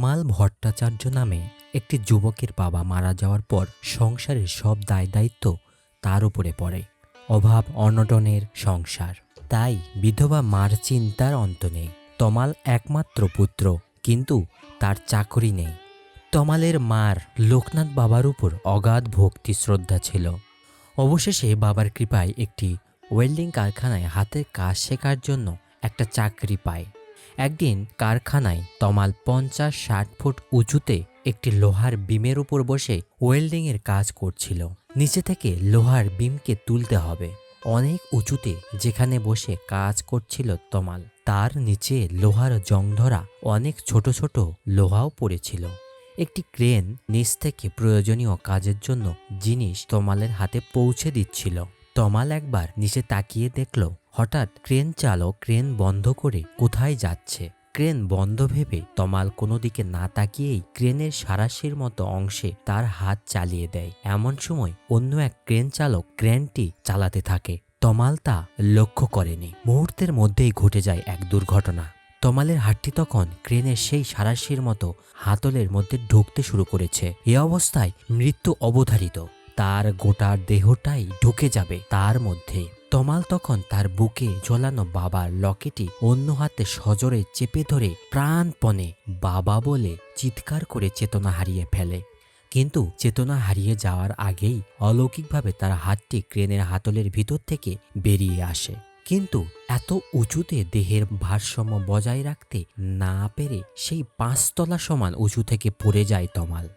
তমাল ভট্টাচার্য নামে একটি যুবকের বাবা মারা যাওয়ার পর সংসারের সব দায় দায়িত্ব তার উপরে পড়ে। অভাব অনটনের সংসার। তাই বিধবা মার চিন্তার অন্ত নেই। তমাল একমাত্র পুত্র, কিন্তু তার চাকরি নেই। তমালের মার লোকনাথ বাবার উপর অগাধ ভক্তি শ্রদ্ধা ছিল। অবশেষে বাবার কৃপায় একটি ওয়েল্ডিং কারখানায় হাতের কাজ শেখার জন্য একটা চাকরি পায়। একদিন কারখানায় তমাল পঞ্চাশ ষাট ফুট উঁচুতে একটি লোহার বিমের উপর বসে ওয়েল্ডিংয়ের কাজ করছিল। নিচে থেকে লোহার বিমকে তুলতে হবে। অনেক উঁচুতে যেখানে বসে কাজ করছিল তমাল, তার নিচে লোহার জং ধরা অনেক ছোট ছোট লোহাও পড়েছিল। একটি ক্রেন নিচ থেকে প্রয়োজনীয় কাজের জন্য জিনিস তমালের হাতে পৌঁছে দিচ্ছিল। তমাল একবার নিচে তাকিয়ে দেখল হঠাৎ ক্রেন চালক ক্রেন বন্ধ করে কোথায় যাচ্ছে? ক্রেন বন্ধ ভেবে তমাল কোনো দিকে না তাকিয়েই ক্রেনের সারাশির মতো অংশে তার হাত চালিয়ে দেয়। এমন সময় অন্য এক ক্রেন চালক ক্রেনটি চালাতে থাকে। তমাল তা লক্ষ্য করেনি। মুহূর্তের মধ্যেই ঘটে যায় এক দুর্ঘটনা। তমালের হাতটি তখন ক্রেনের সেই সারাশির মতো হাতলের মধ্যে ঢুকতে শুরু করেছে। এ অবস্থায় মৃত্যু অবধারিত। তার গোটা দেহটাই ঢুকে যাবে তার মধ্যে তমাল তখন তার বুকে ঝোলানো বাবার লকেটি অন্য হাতে সজোরে চেপে ধরে প্রাণপণে বাবা বলে চিৎকার করে চেতনা হারিয়ে ফেলে। কিন্তু চেতনা হারিয়ে যাওয়ার আগেই অলৌকিকভাবে তার হাতটি ক্রেনের হাতলের ভিতর থেকে বেরিয়ে আসে। কিন্তু এত উঁচুতে দেহের ভারসাম্য বজায় রাখতে না পেরে সেই পাঁচতলা সমান উঁচু থেকে পড়ে যায় তমাল।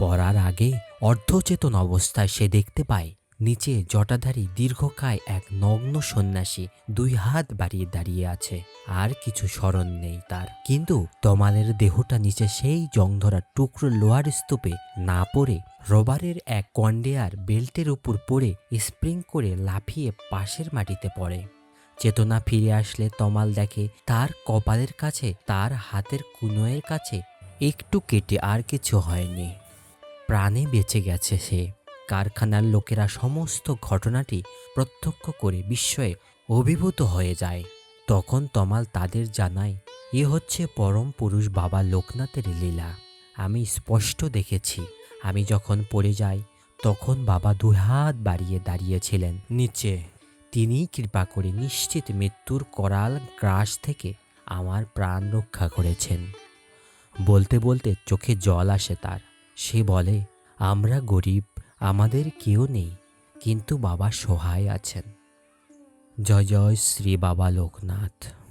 পড়ার আগে অর্ধচেতন অবস্থায় সে দেখতে পায় নিচে জটাধারী দীর্ঘকায় এক নগ্ন সন্ন্যাসী দুই হাত বাড়িয়ে দাঁড়িয়ে আছে। আর কিছু স্মরণ নেই তার। কিন্তু তমালের দেহটা নিচে সেই জংধরা টুকরো লোহার স্তূপে না পড়ে রবারের এক কন্ডেয়ার বেল্টের উপর পড়ে স্প্রিং করে লাফিয়ে পাশের মাটিতে পড়ে। চেতনা ফিরে আসলে তমাল দেখে তার কপালের কাছে, তার হাতের কুনোয়ের কাছে একটু কেটে আর কিছু হয়নি। প্রাণে বেঁচে গেছে সে। কারখানার লোকেরা সমস্ত ঘটনাটি প্রত্যক্ষ করে বিস্ময়ে অভিভূত হয়ে যায়। তখন তমাল তাদের জানায়, এ হচ্ছে পরম পুরুষ বাবা লোকনাথের লীলা। আমি স্পষ্ট দেখেছি। আমি যখন পড়ে যাই, তখন বাবা দুই হাত বাড়িয়ে দাঁড়িয়েছিলেন নিচে। তিনি কৃপা করে নিশ্চিত মৃত্যুর করাল গ্রাস থেকে আমার প্রাণ রক্ষা করেছেন। বলতে বলতে চোখে জল আসে তার। সে বলে, আমরা গরিব আমাদের কেউ নেই কিন্তু বাবা সহায় আছেন। জয় জয় শ্রী বাবা লোকনাথ।